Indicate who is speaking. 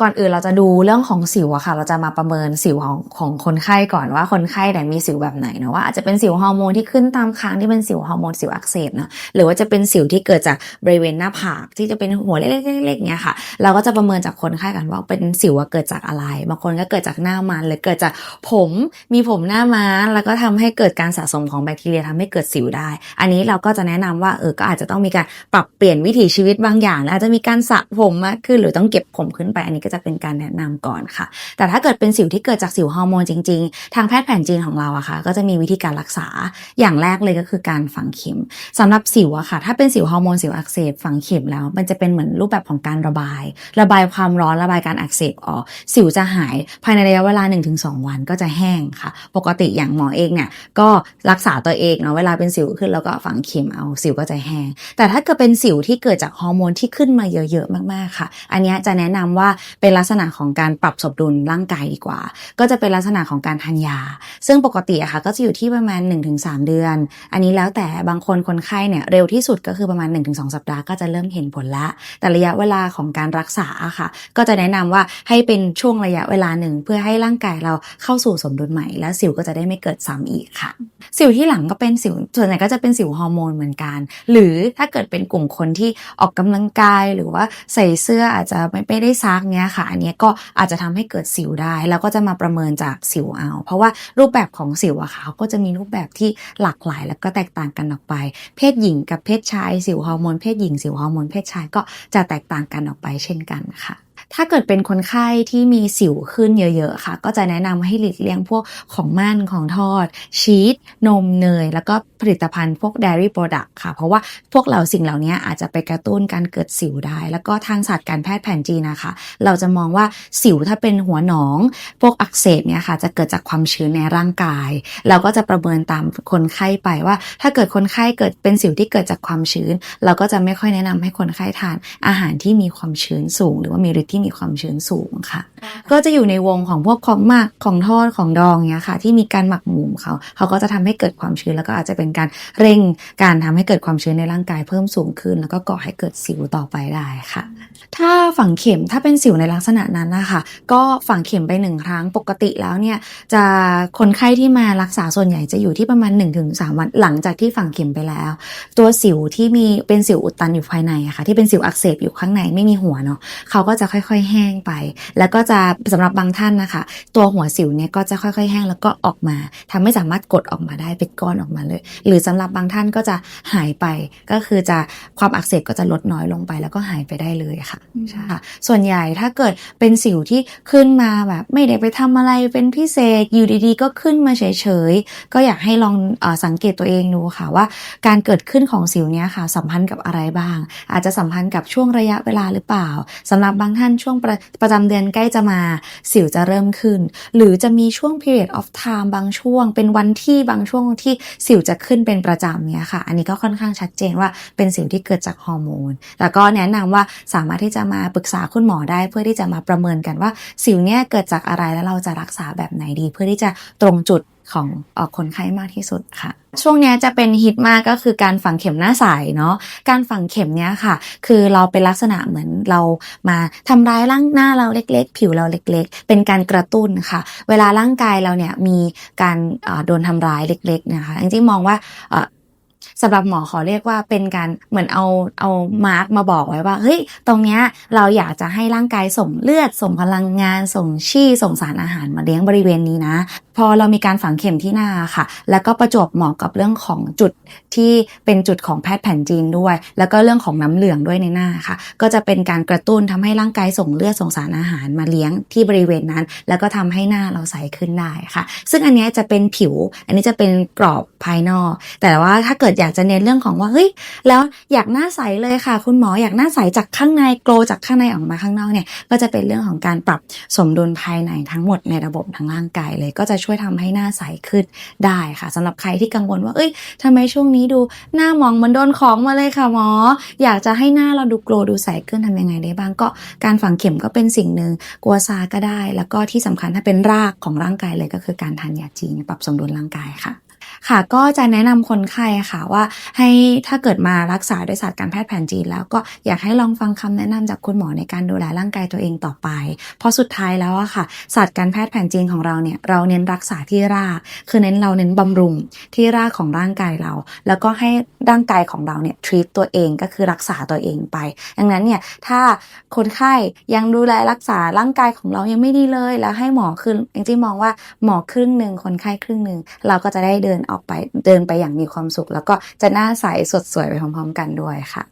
Speaker 1: ก่อนอื่นเราจะดูเรื่องของสิวอะค่ะ เราจะมาประเมินสิวของของคนไข้ก่อนว่าคนไข้เนี่มีสิวแบบไหนเนะว่าอาจจะเป็นสิวฮอร์โมนที่ขึ้นตามคางที่เป็นสิวฮอร์โมนสิวอักเสบเนะหรือว่าจะเป็นสิวที่เกิดจากบริเวณหน้าผากที่จะเป็นหัวเล็กๆๆๆเนี่ยค่ะ เราก็จะประเมินจากคนไข้กันว่าเป็นสิวเกิดจากอะไร บางคนก็เกิดจากหน้ามันหรือเกิดจากผมมีผมหน้าม้าแล้วก็ทำให้เกิดการสะสมของแบคทีเรียทำให้เกิดสิวได้ อันนี้เราก็จะแนะนำว่าเออก็อาจจะต้องมีการปรับเปลี่ยนวิถีชีวิตบางอย่างอาจจะมีการสระผมมากขึ้นหรือต้องเก็บผมขึ้นไปอันนี้ก็จะเป็นการแนะนำก่อนค่ะ แต่ถ้าเกิดเป็นสิวที่เกิดจากสิวฮอร์โมนจริง ๆ ทางแพทย์แผนจีนของเราอะค่ะ ก็จะมีวิธีการรักษาอย่างแรกเลยก็คือการฝังเข็มสำหรับสิวอะค่ะ ถ้าเป็นสิวฮอร์โมนสิวอักเสบฝังเข็มแล้ว มันจะเป็นเหมือนรูปแบบของการระบาย ระบายความร้อนระบายการอักเสบออกสิวจะหายภายในระยะเวลา 1-2 วันก็จะแห้งค่ะ ปกติอย่างหมอเองเนี่ยก็รักษาตัวเองเนาะเวลาเป็นสิวขึ้นแล้วก็ฝังเข็มเอาสิวก็จะแห้งแต่ถ้าเกิดเป็นสิวที่เกิดจากฮอร์โมนที่ขึ้นมาเยอะๆมากๆค่ะ อันนี้จะแนะนำว่าเป็นลักษณะของการปรับสมดุลร่างกายดีกว่า ก็จะเป็นลักษณะของการทานยา ซึ่งปกติอะค่ะก็จะอยู่ที่ประมาณ 1-3 เดือน อันนี้แล้วแต่บางคนคนไข้เนี่ยเร็วที่สุดก็คือประมาณ 1-2 สัปดาห์ก็จะเริ่มเห็นผลละ แต่ระยะเวลาของการรักษาอะค่ะ ก็จะแนะนำว่าให้เป็นช่วงระยะเวลาหนึ่ง เพื่อให้ร่างกายเราเข้าสู่สมดุลใหม่ แล้วสิวก็จะได้ไม่เกิดซ้ำอีกค่ะ สิวที่หลังก็เป็นสิวส่วนใหญ่ก็จะเป็นสิวฮอร์โมนเหมือนกัน หรือถ้าเกิดเป็นกลุ่มคนที่ออกกำลังกายหรือว่าใส่เสื้ออาจจะไม่ไม่ได้ซักเนี้ยค่ะ อันเนี้ยก็อาจจะทำให้เกิดสิวได้ แล้วก็จะมาประเมินจากสิวเอา เพราะว่ารูปแบบของสิวอะค่ะเขาก็จะมีรูปแบบที่หลากหลายแล้วก็แตกต่างกันออกไป เพศหญิงกับเพศชายสิวฮอร์โมนเพศหญิงสิวฮอร์โมนเพศชายก็จะแตกต่างกันออกไปเช่นกันค่ะ ถ้าเกิดเป็นคนไข้ที่มีสิวขึ้นเยอะๆค่ะ ก็จะแนะนำให้หลีกเลี่ยงพวกของมั่นของทอด ชีสนมเนย แล้วก็ผลิตภัณฑ์พวก dairy product ค่ะ เพราะว่าพวกเหล่าสิ่งเหล่านี้อาจจะไปกระตุ้นการเกิดสิวได้ แล้วก็ทางศาสตร์การแพทย์แผนจีนนะคะ เราจะมองว่าสิวถ้าเป็นหัวหนอง พวกอักเสบเนี่ยค่ะจะเกิดจากความชื้นในร่างกาย เราก็จะประเมินตามคนไข้ไปว่า ถ้าเกิดคนไข้เกิดเป็นสิวที่เกิดจากความชื้น เราก็จะไม่ค่อยแนะนำให้คนไข้ทานอาหารที่มีความชื้นสูง หรือว่ามีฤทธิ์ที่มีความชื้นสูงค่ะ ก็จะอยู่ในวงของพวกของหมักของทอดของดองเนี้ยค่ะ ที่มีการหมักหมมเขาเขาก็จะทำให้เกิดความชื้นแล้วก็อาจจะเป็นการเร่งการทำให้เกิดความชื้นในร่างกายเพิ่มสูงขึ้น แล้วก็ก่อให้เกิดสิวต่อไปได้ค่ะ ถ้าฝังเข็มถ้าเป็นสิวในลักษณะนั้นนะคะก็ฝังเข็มไปหนึ่งครั้งปกติแล้วเนี่ยจะคนไข้ที่มารักษาส่วนใหญ่จะอยู่ที่ประมาณ 1-3 วันหลังจากที่ฝังเข็มไปแล้ว ตัวสิวที่มีเป็นสิวอุดตันอยู่ภายในอะค่ะที่เป็นสิวอักเสบอยู่ข้างในไม่มีหัวเนาะเขาก็จะค่อยๆ แห้งไป แล้วก็จะสำหรับบางท่านนะคะ ตัวหัวสิวเนี่ยก็จะค่อยๆ แห้งแล้วก็ออกมาทำไม่สามารถกดออกมาได้เป็นก้อนออกมาเลย หรือสำหรับบางท่านก็จะหายไปก็คือจะความอักเสบก็จะลดน้อยลงไป แล้วก็หายไปได้เลยค่ะใช่ค่ะส่วนใหญ่ถ้าเกิดเป็นสิวที่ขึ้นมาแบบไม่ได้ไปทำอะไรเป็นพิเศษอยู่ดีๆ ก็ขึ้นมาเฉยๆก็อยากให้ลองเออสังเกตตัวเองดูค่ะว่า การเกิดขึ้นของสิวเนี้ยค่ะสัมพันธ์กับอะไรบ้าง อาจจะสัมพันธ์กับช่วงระยะเวลาหรือเปล่าสำหรับบางท่านช่วงประประจำเดือนใกล้จะมา สิวจะเริ่มขึ้น หรือจะมีช่วง period of time บางช่วง เป็นวันที่บางช่วงที่สิวจะขึ้นเป็นประจำเนี้ยค่ะ อันนี้ก็ค่อนข้างชัดเจนว่าเป็นสิวที่เกิดจากฮอร์โมน แล้วก็แนะนำว่าสามารถที่จะมาปรึกษาคุณหมอได้เพื่อที่จะมาประเมินกันว่า สิวเนี้ยเกิดจากอะไรแล้วเราจะรักษาแบบไหนดี เพื่อที่จะตรงจุด ของออคนไข้มากที่สุดค่ะ ช่วงนี้จะเป็นฮิตมากก็คือการฝังเข็มหน้าใสเนาะการฝังเข็มเนี้ยค่ะ คือเราเป็นลักษณะเหมือนเรามาทำร้ายร่างหน้าเราเล็ก ๆ ผิวเราเล็ก ๆ เป็นการกระตุ้นค่ะ เวลาร่างกายเราเนี่ยมีการโดนทำร้ายเล็กๆนะคะจริงๆมองว่า สำหรับหมอขอเรียกว่าเป็นการเหมือนเอาเอามาร์กมาบอกไว้ว่าเฮ้ยตรงเนี้ยเราอยากจะให้ร่างกายส่งเลือด ส่งพลังงาน ส่งชี่ส่งสารอาหารมาเลี้ยงบริเวณนี้นะ พอเรามีการฝังเข็มที่หน้าค่ะ แล้วก็ประจบเหมาะกับเรื่องของจุดที่เป็นจุดของแพทย์แผนจีนด้วย แล้วก็เรื่องของน้ำเหลืองด้วยในหน้าค่ะ ก็จะเป็นการกระตุ้นทำให้ร่างกายส่งเลือดส่งสารอาหารมาเลี้ยงที่บริเวณนั้น แล้วก็ทำให้หน้าเราใสขึ้นได้ค่ะ ซึ่งอันเนี้ยจะเป็นผิว อันนี้จะเป็นกรอบภายนอก แต่ว่าถ้าเกิดอยากจะเน้นเรื่องของว่าเฮ้ยแล้วอยากหน้าใสเลยค่ะ คุณหมออยากหน้าใสจากข้างในโกลจากข้างในออกมาข้างนอกเนี่ยก็จะเป็นเรื่องของการปรับสมดุลภายในทั้งหมดในระบบทั้งร่างกายเลยก็จะช่วยทำให้หน้าใสขึ้นได้ค่ะสำหรับใครที่กังวลว่าเอ้ยทำไมช่วงนี้ดูหน้ามองมือนโดนของมาเลยค่ะหมอ อยากจะให้หน้าเราดูโกลดูใสขึ้นทำยังไงได้บ้างก็การฝังเข็มก็เป็นสิ่งหนึ่งกัวซาก็ได้ แล้วก็ที่สำคัญถ้าเป็นรากของร่างกายเลยก็คือการทานยาจีนปรับสมดุลร่างกายค่ะ ค่ะ ก็จะแนะนำคนไข้ค่ะว่าให้ถ้าเกิดมารักษาด้วยศาสตร์การแพทย์แผนจีน แล้วก็อยากให้ลองฟังคำแนะนำจากคุณหมอในการดูแลร่างกายตัวเองต่อไป เพราะสุดท้ายแล้วอะค่ะศาสตร์การแพทย์แผนจีนของเราเนี่ยเราเน้นรักษาที่ราก คือเน้นเราเน้นบำรุงที่รากของร่างกายเรา แล้วก็ให้ร่างกายของเราเนี่ยทรีตตัวเองก็คือรักษาตัวเองไป ดังนั้นเนี่ยถ้าคนไข้ยังดูแลรักษาร่างกายของเรายังไม่ดีเลย แล้วให้หมอคือจริงๆมองว่าหมอครึ่งหนึ่งคนไข้ครึ่งหนึ่งเราก็จะได้เดินนออกไปเดินไปอย่างมีความสุข แล้วก็จะหน้าใสสดสวยไปพร้อมๆ กันด้วยค่ะ